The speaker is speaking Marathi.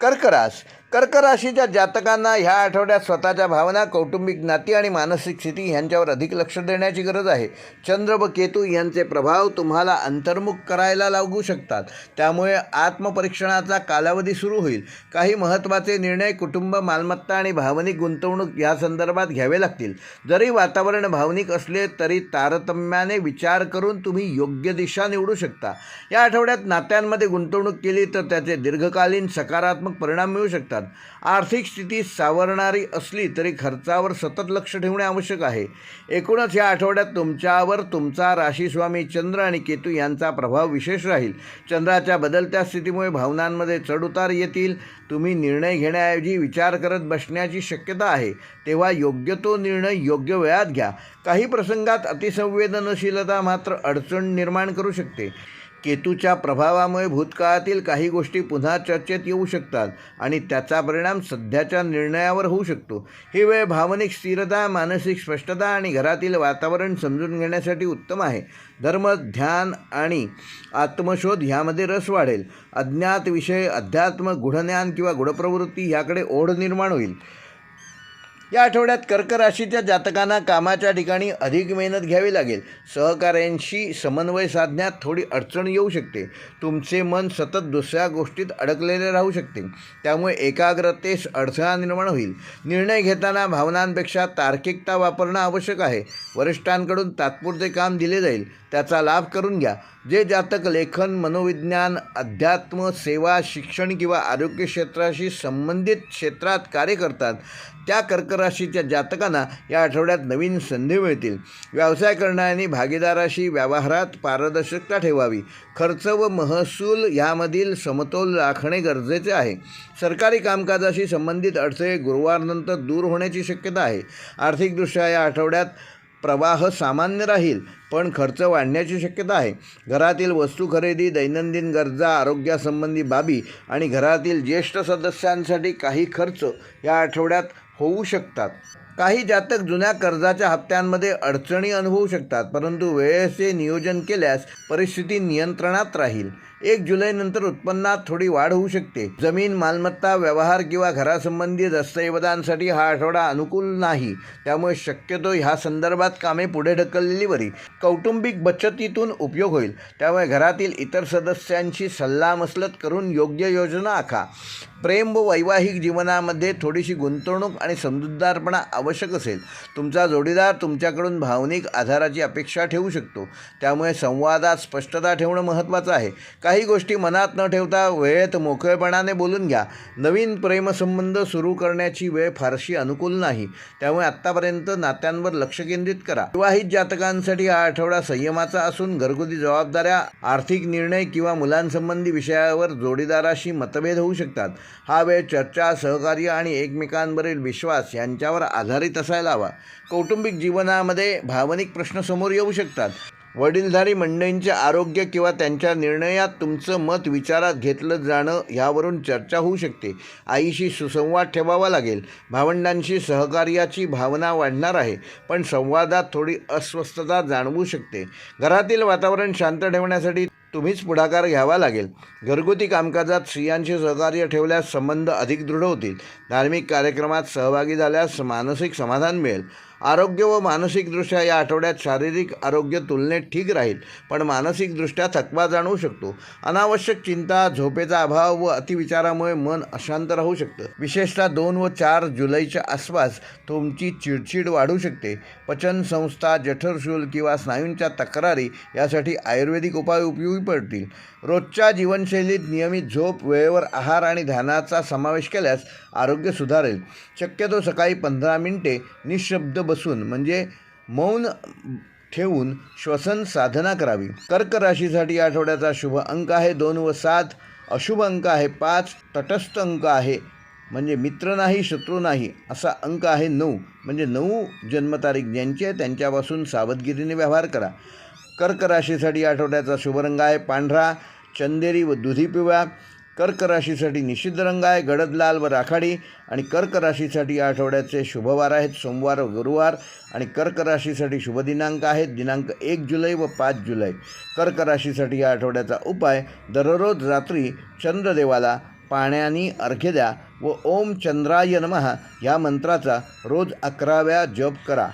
कर्क रास कर्क राशीच्या जातकांना ह्या आठवड्यात स्वतःच्या भावना कौटुंबिक नाती आणि मानसिक स्थिती ह्यांच्यावर अधिक लक्ष देण्याची गरज आहे. चंद्र व केतू यांचे प्रभाव तुम्हाला अंतर्मुख करायला लागू शकतात. त्यामुळे आत्मपरीक्षणाचा कालावधी सुरू होईल. काही महत्त्वाचे निर्णय कुटुंब मालमत्ता आणि भावनिक गुंतवणूक या संदर्भात घ्यावे लागतील. जरी वातावरण भावनिक असले तरी तारतम्याने विचार करून तुम्ही योग्य दिशा निवडू शकता. या आठवड्यात नात्यांमध्ये गुंतवणूक केली तर त्याचे दीर्घकालीन सकारात्मक परिणाम मिळू शकतात. आर्थिक स्थिती सावरणारी असली तरी खर्चावर सतत लक्ष ठेवणे आवश्यक आहे. एकूणच या आठवड्यात तुमच्यावर तुमचा राशीस्वामी चंद्र आणि केतू यांचा प्रभाव विशेष राहील. चंद्राच्या बदलत्या स्थितीमुळे भावनांमध्ये चढउतार येतील. तुम्ही निर्णय घेण्याऐवजी विचार करत बसण्याची शक्यता आहे. तेव्हा योग्य तो निर्णय योग्य वेळात घ्या. काही प्रसंगात अतिसंवेदनशीलता मात्र अडचण निर्माण करू शकते. केतूच्या प्रभावामुळे भूतकाळातील काही गोष्टी पुन्हा चर्चेत येऊ शकतात आणि त्याचा परिणाम सध्याच्या निर्णयावर होऊ शकतो. ही वेळ भावनिक स्थिरता मानसिक स्पष्टता आणि घरातील वातावरण समजून घेण्यासाठी उत्तम आहे. धर्म ध्यान आणि आत्मशोध ह्यामध्ये रस वाढेल. अज्ञात विषय अध्यात्म गुढज्ञान किंवा गुढप्रवृत्ती ह्याकडे ओढ निर्माण होईल. या आठवड्यात कर्क राशीच्या जातकांना कामाच्या ठिकाणी अधिक मेहनत घ्यावी लागेल. सहकाऱ्यांशी समन्वय साधण्यात थोडी अडचण येऊ शकते. तुमचे मन सतत दुसऱ्या गोष्टीत अडकलेले राहू शकते. त्यामुळे एकाग्रतेस अडथळा निर्माण होईल. निर्णय घेताना भावनांपेक्षा तार्किकता वापरणं आवश्यक आहे. वरिष्ठांकडून तात्पुरते काम दिले जाईल. त्याचा लाभ करून घ्या. जे जातक लेखन मनोविज्ञान अध्यात्म सेवा शिक्षण किंवा आरोग्य क्षेत्राशी संबंधित क्षेत्रात कार्य करतात त्या कर्क राशीच्या जातकांना या आठवड्यात नवीन संधी मिळतील. व्यवसाय करणाऱ्यांनी भागीदाराशी व्यवहारात पारदर्शकता ठेवावी. खर्च व महसूल यामधील समतोल राखणे गरजेचे आहे. सरकारी कामकाजाशी संबंधित अडथळे गुरुवारनंतर दूर होण्याची शक्यता आहे. आर्थिकदृष्ट्या या आठवड्यात प्रवाह सामान्य राहील पण खर्च वाढण्याची शक्यता आहे. घरातील वस्तू खरेदी दैनंदिन गरजा आरोग्यासंबंधी बाबी आणि घरातील ज्येष्ठ सदस्यांसाठी काही खर्च या आठवड्यात होऊ शकतात. काही जातक जुन्या कर्जाच्या हप्त्यांमध्ये अडचणी अनुभवू शकतात परंतु वेळेचे नियोजन केल्यास परिस्थिती नियंत्रणात राहील. एक जुलैनंतर उत्पन्नात थोडी वाढ होऊ शकते. जमीन मालमत्ता व्यवहार किंवा घरासंबंधी दस्तऐवजांसाठी हा आठवडा अनुकूल नाही. त्यामुळे शक्यतो ह्या संदर्भात कामे पुढे ढकललेली बरी. कौटुंबिक बचतीतून उपयोग होईल. त्यामुळे घरातील इतर सदस्यांशी सल्लामसलत करून योग्य योजना आखा. प्रेम व वैवाहिक जीवनामध्ये थोडीशी गुंतवणूक आणि समजूतदारपणा आवश्यक असेल. तुमचा जोडीदार तुमच्याकडून भावनिक आधाराची अपेक्षा ठेवू शकतो. त्यामुळे संवादात स्पष्टता ठेवणं महत्त्वाचं आहे. काही गोष्टी मनात न ठेवता वेळेत मोकळेपणाने बोलून घ्या. नवीन प्रेमसंबंध सुरू करण्याची वेळ फारशी अनुकूल नाही. त्यामुळे आत्तापर्यंत नात्यांवर लक्ष केंद्रित करा. विवाहित जातकांसाठी हा आठवडा संयमाचा असून घरगुती जबाबदाऱ्या आर्थिक निर्णय किंवा मुलांसंबंधी विषयावर जोडीदाराशी मतभेद होऊ शकतात. हा वेळ चर्चा सहकार्य आणि एकमेकांवरील विश्वास यांच्यावर आधारित असायला हवा. कौटुंबिक जीवनामध्ये भावनिक प्रश्न समोर येऊ शकतात. वडीलधारी मंडळींचे आरोग्य किंवा त्यांच्या निर्णयात तुमचं मत विचारात घेतलं जाणं यावरून चर्चा होऊ शकते. आईशी सुसंवाद ठेवावा लागेल. भावंडांशी सहकार्याची भावना वाढणार आहे पण संवादात थोडी अस्वस्थता जाणवू शकते. घरातील वातावरण शांत ठेवण्यासाठी तुम्हीच पुढाकार घ्यावा लागेल. घरगुती कामकाजात स्त्रियांशी सहकार्य ठेवल्यास संबंध अधिक दृढ होतील. धार्मिक कार्यक्रमात सहभागी झाल्यास मानसिक समाधान मिळेल. आरोग्य व मानसिकदृष्ट्या या आठवड्यात शारीरिक आरोग्य तुलनेत ठीक राहील पण मानसिकदृष्ट्या थकवा जाणवू शकतो. अनावश्यक चिंता झोपेचा अभाव व अतिविचारामुळे मन अशांत राहू शकतं. विशेषतः दोन व चार जुलैच्या आसपास तुमची चिडचिड वाढू शकते. पचन संस्था जठरशूल किंवा स्नायूंच्या तक्रारी यासाठी आयुर्वेदिक उपाय उपयोगी पडतील. रोजच्या जीवनशैलीत नियमित झोप वेळेवर आहार आणि ध्यानाचा समावेश केल्यास आरोग्य सुधारेल. शक्यतो सकाळी पंधरा मिनिटे निशब्द बसून म्हणजे मौन ठेवून श्वसन साधना करावी. कर्क राशीसाठी आठवड्याचा शुभ अंक आहे दोन व सात. अशुभ अंक आहे पाच. तटस्थ अंक आहे म्हणजे मित्र नाही शत्रू नाही असा अंक आहे नऊ. म्हणजे नऊ जन्मतारीख ज्यांची आहे त्यांच्यापासून सावधगिरीने व्यवहार करा. कर्क राशीसाठी आठवड्याचा शुभ रंग आहे पांढरा चंदेरी व दुधी पिवळा. कर्क राशीसाठी निषिद्ध रंग आहे गडद लाल व राखाडी. आणि कर्क राशीसाठी या आठवड्याचे शुभवार आहेत सोमवार व गुरुवार. आणि कर्क राशीसाठी शुभ दिनांक आहेत दिनांक एक जुलै व पाच जुलै. कर्क राशीसाठी या आठवड्याचा उपाय दररोज रात्री चंद्रदेवाला पाण्याने अर्घ्य द्या व ओम चंद्राय नमः या मंत्राचा रोज अकराव्या जप करा.